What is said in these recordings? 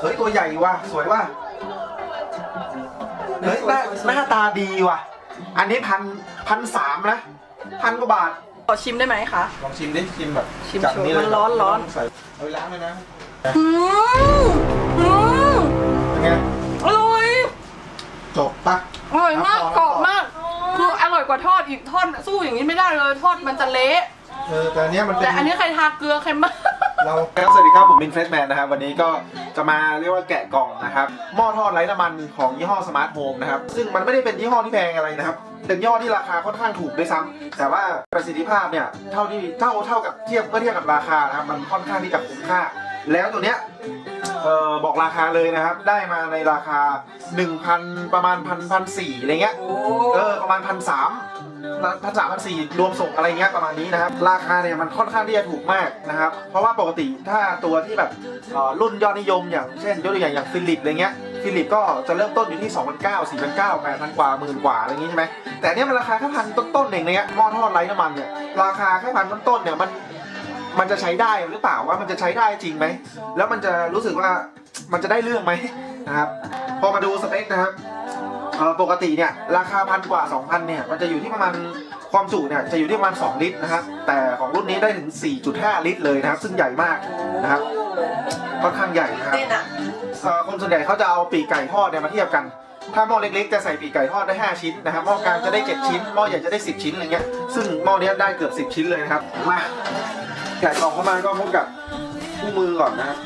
เฮ้ยตัวใหญ่ว่ะสวยว่ะเฮ้ยหน้าหน้าตาดีว่ะ อันนี้พันพันสามนะพันกว่าบาท ขอชิมได้ไหมคะ ลองชิมดิชิมแบบชิมจากโชว์นี้เลยมันร้อนร้อน ใส่เอาไปล้างเลยนะอืมอืมเป็นไงอร่อย จบปะอร่อยมากครับกรอบมาก คืออร่อยกว่าทอดอีกทอดสู้อย่างนี้ไม่ได้เลยทอดมันจะเละเออแต่อันเนี้ยมันเป็นแต่อันนี้ใครทาเกลือเค็มมาก เราครับสวัสดีครับผมมินเฟสแมนนะครับวันนี้ก็ จะมาเรียกว่าแกะกล่องนะครับหม้อทอดไร้น้ำมันของยี่ห้อสมาร์ทโฮมนะครับซึ่งมันไม่ได้เป็นยี่ห้อที่แพงอะไรนะครับเป็นยี่ห้อที่ราคาค่อนข้างถูกด้วยซ้ำแต่ว่าประสิทธิภาพเนี่ยเท่าที่เท่าเท่ากับเทียบเมื่อเทียบกับราคานะครับมันค่อนข้างที่จะคุ้มค่า แล้วตัวเนี้ยเออบอกราคาเลยนะครับ ได้มาในราคา 1,000 ประมาณพันพันสี่อะไรเงี้ยเออประมาณพันสาม พันสามพันสี่รวมส่งอะไรเงี้ยประมาณนี้นะครับ ราคาเนี่ยมันค่อนข้างที่จะถูกมากนะครับ เพราะว่าปกติถ้าตัวที่แบบอ่อรุ่นยอดนิยมอย่างเช่นยกตัวอย่างอย่างฟิลิปอะไรเงี้ยฟิลิปก็จะเริ่มต้นอยู่ที่ 2 9 0 0 4 9 0 0 8,000 กว่าหมื่นกว่าอะไรอย่างงี้ใช่ไหมแต่เนี้ยมันราคาแค่พันต้นๆเองเนี้ยหม้อทอดไร้น้ำมันเนี่ยราคาแค่พันต้นๆเนี่ยมันมันจะใช้ได้หรือเปล่าว่ามันจะใช้ได้จริงไหม แล้วมันจะรู้สึกว่ามันจะได้เรื่องไหมนะครับ พอมาดูสเปคนะครับ เอ่อปกติเนี่ยราคาพันกว่า 2,000เนี่ยมันจะอยู่ที่ประมาณความจุเนี่ยจะอยู่ที่ประมาณ 2 ลิตรนะครับแต่ของรุ่นนี้ได้ถึง 4.5 ลิตรเลยนะครับ ซึ่งใหญ่มากนะครับค่อนข้างใหญ่นะครับเต้นอะเอ่อคนส่วนใหญ่เขาจะเอาปีกไก่ทอดเนี่ยมาเทียบกัน ถ้าหม้อเล็กๆ จะใส่ปีกไก่ทอดได้ 5 ชิ้นนะครับหม้อกลางจะได้ 7 ชิ้นหม้อใหญ่จะได้ 10 ชิ้นอะไรเงี้ยซึ่งหม้อเนี้ยได้เกือบ 10 ชิ้นเลยนะครับมาแกะกล่องเข้ามาก็พบกับคู่มือก่อนนะครับ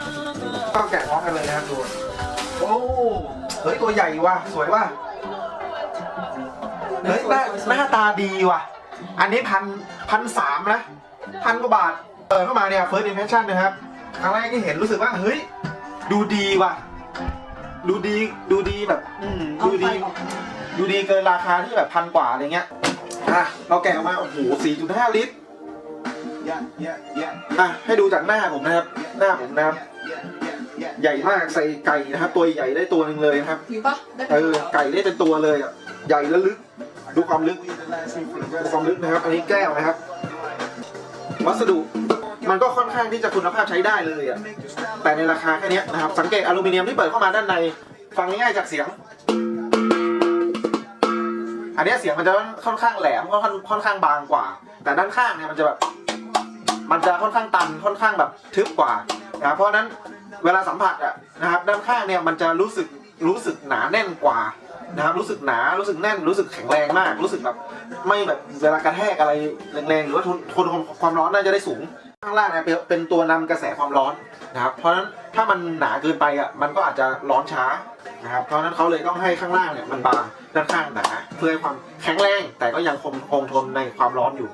ก็แกะพร้อมกันเลยนะครับดูโอ้เฮ้ยตัวใหญ่ว่ะสวยว่ะ เฮ้ยหน้าหน้าตาดีว่ะ อันนี้พันพันสามนะพันกว่าบาทเปิดเข้ามาเนี่ย first impression นะครับครั้งแรกที่เห็นรู้สึกว่า เฮ้ย ดูดีว่ะ ดูดีดูดีแบบ อืมดูดี ดูดีเกินราคาที่แบบพันกว่าอะไรเงี้ย อะ เราแกะออกมา โอ้โห4.5ลิตรอะ ให้ดูจากหน้าผมนะครับ หน้าผมนะครับ ใหญ่มากใส่ไก่นะครับ ตัวใหญ่ได้ตัวหนึ่งเลยนะครับหิวปะได้เออ ไก่ได้เป็นตัวเลยอะ ใหญ่และลึก ดูความลึกดูความลึกนะครับ อันนี้แก้วนะครับ วัสดุมันก็ค่อนข้างที่จะคุณภาพใช้ได้เลยอะแต่ในราคาแค่นี้นะครับ สังเกตอลูมิเนียมที่เปิดเข้ามาด้านในฟังง่ายๆจากเสียง อันนี้เสียงมันจะค่อนข้างแหลมค่อนข้างค่อนข้างบางกว่า แต่ด้านข้างเนี่ยมันจะแบบมันจะค่อนข้างตันค่อนข้างแบบทึบกว่านะครับเพราะฉะนั้นเวลาสัมผัสอะนะครับ ด้านข้างเนี่ยมันจะรู้สึกรู้สึกหนาแน่นกว่า นะครับรู้สึกหนารู้สึกแน่นรู้สึกแข็งแรงมาก รู้สึกแบบไม่แบบเวลากระแทกอะไรแรงๆหรือว่าทนทนความร้อนน่าจะได้สูงข้างล่างเนี่ยเป็นตัวนำกระแสความร้อนนะครับเพราะฉะนั้นถ้ามันหนาเกินไปอะมันก็อาจจะร้อนช้านะครับเพราะฉะนั้นเขาเลยต้องให้ข้างล่างเนี่ยมันบางด้านข้างหนาเพื่อให้ความแข็งแรงแต่ก็ยังคงคงทนในความร้อนอยู่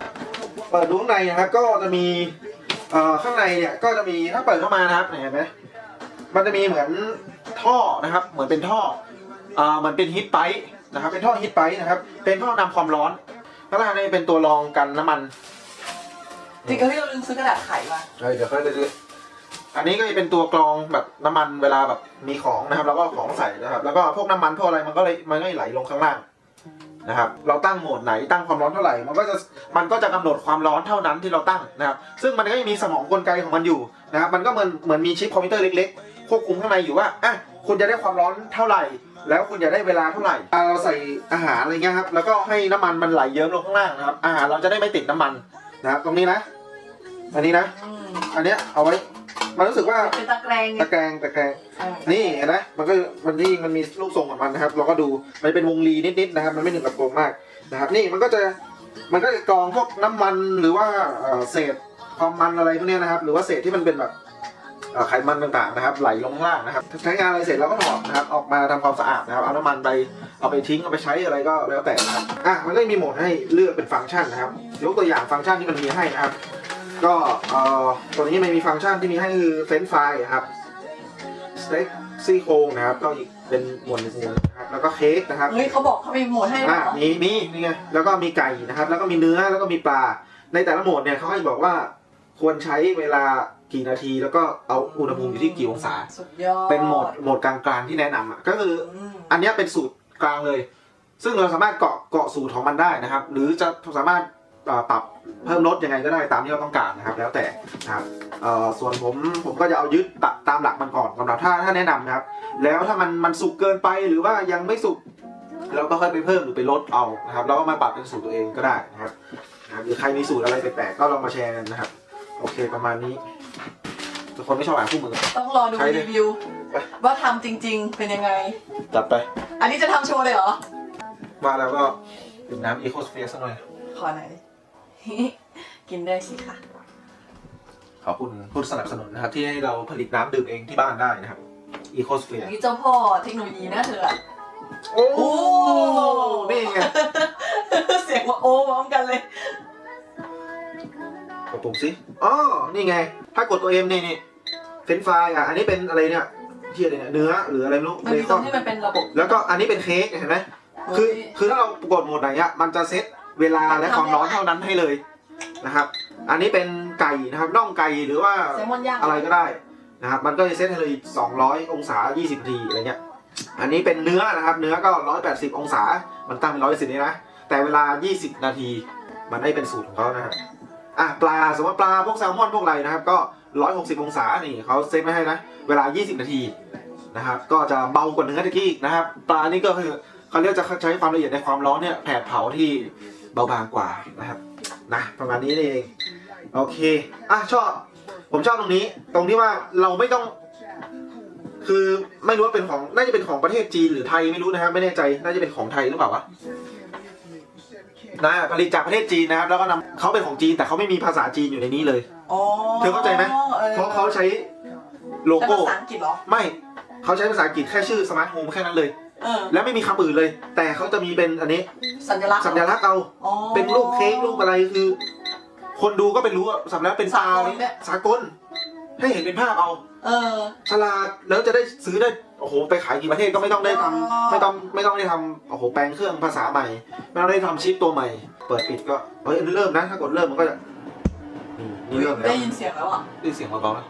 เปิดดูข้างในนะครับก็จะมีข้างในเนี่ยก็จะมีถ้าเปิดเข้ามานะครับเห็นไหมมันจะมีเหมือนท่อนะครับ เหมือนเป็นท่อ อ่อเหมือนเป็นฮีทไพป์นะครับเป็นท่อฮีทไพป์นะครับ เป็นท่อนำความร้อนข้างล่างนี่เป็นตัวรองกันน้ำมัน จริงๆที่เราลืมซื้อกระดาษไขมาเดี๋ยวค่อยไปดูอันนี้ก็จะเป็นตัวกรองแบบน้ำมันเวลาแบบมีของนะครับ แล้วก็ของใส่นะครับ แล้วก็พวกน้ำมันพวกอะไรมันก็เลยมันก็ไหลลงข้างล่างนะครับ เราตั้งโหมดไหนตั้งความร้อนเท่าไหร่ มันก็จะมันก็จะกำหนดความร้อนเท่านั้นที่เราตั้งนะครับ ซึ่งมันก็จะมีสมองกลไกของมันอยู่นะครับ มันก็เหมือนเหมือนมีชิปคอมพิวเตอร์เล็ก ๆ ควบคุมข้างในอยู่ว่าอะคุณจะได้ความร้อนเท่าไหร่ แล้วคุณจะได้เวลาเท่าไหร่อะเราใส่อาหารอะไรเงี้ยครับ แล้วก็ให้น้ำมันมันไหลเยิ้มลงข้างล่างนะครับ อาหารเราจะได้ไม่ติดน้ำมันนะครับตรงนี้นะ อันนี้นะอันเนี้ยเอาไว้ มันรู้สึกว่าเป็นตะแกรงไงตะแกรงตะแกรงนี่เห็นไหมมันก็มันนี่มันมีรูปทรงของมันนะครับ เราก็ดูมันเป็นวงรีนิดๆนะครับ มันไม่ถึงกับโกงมากนะครับ นี่มันก็จะมันก็จะกรองพวกน้ำมันหรือว่าเอ่อเศษความมันอะไรพวกเนี้ยนะครับ หรือว่าเศษที่มันเป็นแบบเอ่อ ไขมันต่างๆนะครับ ไหลลงข้างล่างนะครับใช้งานอะไรเสร็จเราก็ถอดนะครับ ออกมาทำความสะอาดนะครับ เอาน้ำมันไปเอาไปทิ้งเอาไปใช้อะไรก็แล้วแต่นะครับอะมันก็มีโหมดให้เลือกเป็นฟังก์ชันนะครับ ยกตัวอย่างฟังก์ชันที่มันมีให้นะครับ ก็เอ่อตัวนี้มันมีฟังก์ชันที่มีให้คือเฟรนช์ฟรายครับสเต็กซี่โครงนะครับ ก็อีกเป็นหมวดหนึ่งนะครับแล้วก็เค้กนะครับเฮ้ยเขาบอกเขามีโหมดให้อ่าเหรอมีมีนี่ไงแล้วก็มีไก่นะครับ แล้วก็มีเนื้อแล้วก็มีปลา ในแต่ละโหมดเนี่ยเขาให้บอกว่าควรใช้เวลา กี่นาทีแล้วก็เอาอุณหภูมิอยู่ที่กี่องศา สุดยอดเป็นโหมดโหมดกลางๆที่แนะนำอะก็คืออืมอันเนี้ยเป็นสูตรกลางเลย ซึ่งเราสามารถเกาะเกาะสูตรของมันได้นะครับ หรือจะสามารถอ่าปรับเพิ่มลดยังไงก็ได้ตามที่เราต้องการนะครับ แล้วแต่นะครับเอ่อส่วนผมผมก็จะเอายึดตตามหลักมันก่อนสำหรับถ้าถ้าแนะนำนะครับ แล้วถ้ามันมันสุกเกินไปหรือว่ายังไม่สุกเราก็ค่อยไปเพิ่มหรือไปลดเอานะครับแล้วก็มาปรับเป็นสูตรตัวเองก็ได้นะครับนะครับหรือใครมีสูตรอะไรแปลกๆก็ลองมาแชร์กันนะครับ โอเคประมาณนี้ ทุกคนไม่ชอบอ่านคู่มือ ต้องรอดูใช้เลยรีวิวว่าทำจริง ๆ เป็นยังไง จัดไป อันนี้จะทำโชว์เลยเหรอมาแล้วก็ดื่มน้ำอีโคสเฟียสักหน่อย ขอหน่อยดิ กินได้สิค่ะ ขอบคุณผู้สนับสนุนนะครับ ที่ให้เราผลิตน้ำดื่มเองที่บ้านได้นะครับอีโคสเฟียนี่เจ้าพ่อเทคโนโลยีนะเธออะโอ้โอ้นี่ไงเสียงว่าโอ้พร้อมกันเลย กดปุ่มสิอ๋อนี่ไง ถ้ากดตัวเอ็มนี่นี่ เฟรนฟรายอะอันนี้เป็นอะไรเนี่ยที่อะไรเนี่ยเนื้อหรืออะไรไม่รู้มันเบมีคตรองนที่มันเป็นระบบ แล้วก็อันนี้เป็นเค้กเห็นไหมคือคือถ้าเรากดโหมดไหนอะมันจะเซตเวลาและความร้อนเท่านั้นให้เลยนะครับ อันนี้เป็นไก่นะครับน่องไก่หรือว่า แซลมอนย่างอะไรก็ได้นะครับ มันก็จะเซตให้เลย 200 องศา 20นาทีอะไรเงี้ย อันนี้เป็นเนื้อนะครับ เนื้อก็ 180 องศา มันตั้งเป็น180นี่นะ แต่เวลา 20 นาที มันได้เป็นสูตรของเขานะฮะ อะปลา สมมติว่าปลาพวกแซลมอนพวกอะไรนะครับ ก็ 160 องศานี่เขาเซตไว้ให้นะ เวลา 20 นาทีนะครับ ก็จะเบากว่าเนื้อตะกี้อีกนะครับ ปลานี่ก็คือเขาเรียกจะใช้ความละเอียดในความร้อนเนี่ยแผดเผาที่เบาบางกว่านะครับ นะประมาณนี้เองโอเคอะชอบ ผมชอบตรงนี้ ตรงที่ว่าเราไม่ต้อง คือไม่รู้ว่าเป็นของน่าจะเป็นของประเทศจีนหรือไทยไม่รู้นะครับ ไม่แน่ใจน่าจะเป็นของไทยหรือเปล่าวะนะผลิตจากประเทศจีนนะครับ แล้วก็นำเขาเป็นของจีนแต่เขาไม่มีภาษาจีนอยู่ในนี้เลย อ๋อเธอเข้าใจไหม ออเพราะเขาใช้โลใช้โก้ภาษาอังกฤษเหรอ ไม่เขาใช้ภาษาอังกฤษแค่ชื่อสมาร์ทโฮมแค่นั้นเลย เออ และไม่มีคำอื่นเลย แต่เขาจะมีเป็นอันนี้สัญลักษณ์สัญลักษณ์เอาอ๋อ เป็นรูปเค้กรูปอะไรคือ คนดูก็เป็นรู้ว่าสำนักเป็นตาสากลเนี่ย สากล ให้เห็นเป็นภาพเอาเออ ฉลาดแล้วจะได้ซื้อได้โอ้โหไปขายกี่ประเทศก็ไม่ต้องได้ทำอ๋อ ไม่ต้องไม่ต้องได้ทำโอ้โหแปลงเครื่องภาษาใหม่ ไม่ต้องได้ทำชิปตัวใหม่ เปิดปิดก็เฮ้ยอันนี้เริ่มนะถ้ากดเริ่มมันก็จะ นี่นี่เริ่มแล้วได้ยินเสียงแล้วอะได้ยินเสียงเบาๆนะ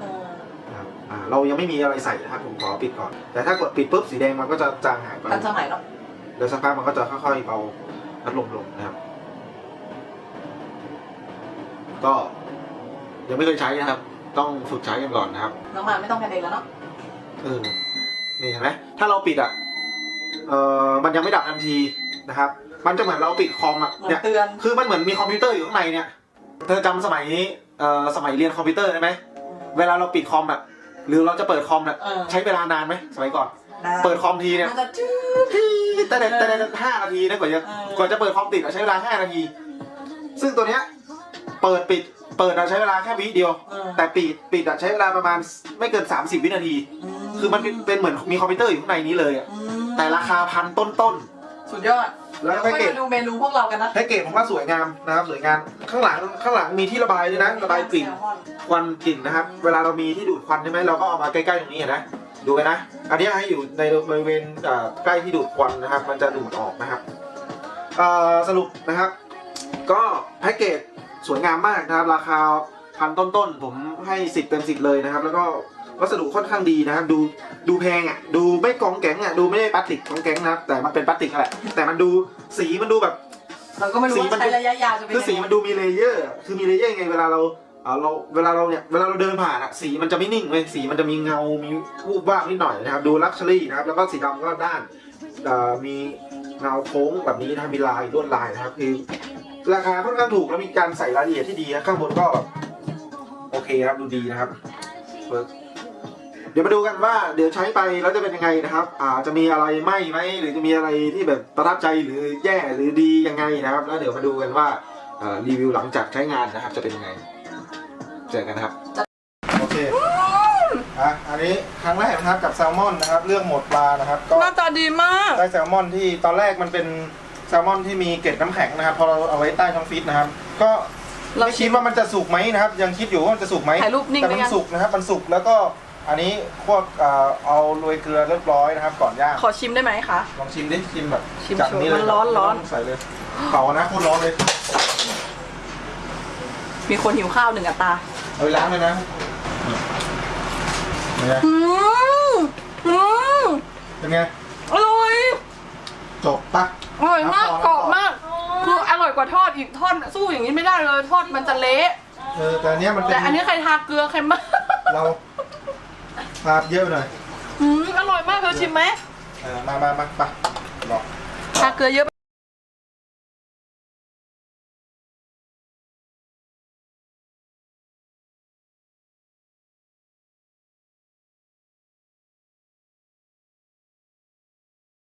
เออครับอ่าเรายังไม่มีอะไรใส่นะครับผมขอปิดก่อน แต่ถ้ากดปิดปุ๊บสีแดงมันก็จะจางหายไปทันสมัยเนาะแล้วสักพักมันก็จะค่อยๆเบาพัดลมลงนะครับ ก็ยังไม่เคยใช้นะครับ ต้องฝึกใช้กันก่อนนะครับ น้องมาไม่ต้องกันเองแล้วเนาะเออนี่เห็นไหมถ้าเราปิดอะเอ่อมันยังไม่ดับทันทีนะครับ มันจะเหมือนเราปิดคอมอะเหมือนเนี่ยเตือน คือมันเหมือนมีคอมพิวเตอร์อยู่ข้างในเนี่ย เธอจำสมัยนี้เอ่อสมัยเรียนคอมพิวเตอร์ได้ไหมเวลาเราปิดคอมอะหรือเราจะเปิดคอมอะเออ ใช้เวลานานไหมสมัยก่อน ได้เปิดคอมทีเนี่ยมันจะจืดแต่แต่แต่แต่ห้านาทีนะกว่าจะเออ กว่าจะเปิดคอมติดอะใช้เวลาห้านาที ซึ่งตัวเนี้ยเปิดปิดเปิดอะใช้เวลาแค่วิเดียว เออแต่ปิดปิดอะใช้เวลาประมาณไม่เกิน 30 วินาที คือมันเป็นเป็นเหมือนมีคอมพิวเตอร์อยู่ข้างในนี้เลยอะอืมแต่ราคาพันต้นต้นสุดยอดๆ แล้วเดี๋ยวแพ็กค่อยเกจมาดูเมนูพวกเรากันนะแพ็กเกจผมว่าสวยงามนะครับสวยงามข้างหลังข้างหลังมีที่ระบายด้วยนะระบายกลิ่นแซลมอนควันกลิ่นนะครับ เวลาเรามีที่ดูดควันใช่ไหมเราก็เอามาใกล้ๆตรงนี้เห็นไหมดูกันนะ อันนี้ให้อยู่ในบริเวณเอ่อใกล้ที่ดูดควันนะครับ มันจะดูดออกนะครับเอ่อสรุปนะครับ ก็แพ็กเกจสวยงามมากนะครับ ราคาพันต้นๆผมให้สิบเต็มสิบเลยนะครับ แล้วก็ วัสดุค่อนข้างดีนะครับ ดูดูแพงอะ ดูไม่กองแก๊งอะดูไม่ได้พลาสติกกองแก๊งนะครับแต่มันเป็นพลาสติกนั่นแหละแต่มันดูสีมันดูแบบ เราก็ไม่รู้สีมัว่าน ใช้ระยะยาวจะเป็นคือสียังไงมันดูมีเลเยอร์ คือมีเลเยอร์ยังไงเวลาเราเอ่อเราเวลาเราเนี่ยเวลาเราเดินผ่านอะสีมันจะไม่นิ่งเลยสีมันจะมีเงา มีวูบวาบนิดหน่อยนะครับ ดูลักชัวรี่นะครับ แล้วก็สีดำก็ด้านเอ่อมีเงาโค้งแบบนี้นะครับมีลายลวดลายนะครับ คือ ราคาค่อนข้างถูกแล้วมีการใส่รายละเอียดที่ดีนะข้างบนก็โอเคครับดูดีนะครับเวิร์กเดี๋ยวมาดูกันว่าเดี๋ยวใช้ไปแล้วจะเป็นยังไงนะครับ อ่าจะมีอะไรไหมไหมหรือจะมีอะไรที่แบบประทับใจหรือแย่หรือดียังไงนะครับ แล้วเดี๋ยวมาดูกันว่าเอ่อรีวิวหลังจากใช้งานนะครับ จะเป็นยังไงเจอกันนะครับโอเคอะอันนี้ครั้งแรกนะครับกับแซลมอนนะครับ เรื่องหมดปลานะครับก็หน้าตาดีมากได้แซลมอนที่ตอนแรกมันเป็นแซลมอนที่มีเกล็ดน้ำแข็งนะครับ พอเราเอาไว้ใต้ช่องฟิตนะครับ ก็เราไม่คิดว่ามันจะสุกไหมนะครับ ยังคิดอยู่ว่ามันจะสุกไหมถ่ายรูปนิ่งแต่ไปมันยังสุกนะครับมันสุกแล้วก็ อันนี้พวกเอ่อเอาโรยเกลือเรียบร้อยนะครับ ก่อนย่างขอชิมได้ไหมคะ ลองชิมดิชิมแบบชิมจากโชว์นี้เลยมันร้อนร้อน ไม่ต้งใส่เลยเผานะโคตรร้อนเลยมีคนหิวข้าวหนึ่งอัตราเอาไปล้างเลยนะเป็นไงอืมอืมเป็นไงอร่อยจบปะ อร่อยมากครับกรอบมากคืออร่อยอยกว่าทอดอีกทอดสู้อย่างนี้ไม่ได้เลยทอดมันจะเละ เออแต่อันเนี้ยมันเป็นแต่อันนี้ใครทาเกลือเค็มมาก เรา ทาเยอะหน่อยอืมอร่อยมากเธอชิมไหมเออมามามาไปบอกทาเกลือเยอะ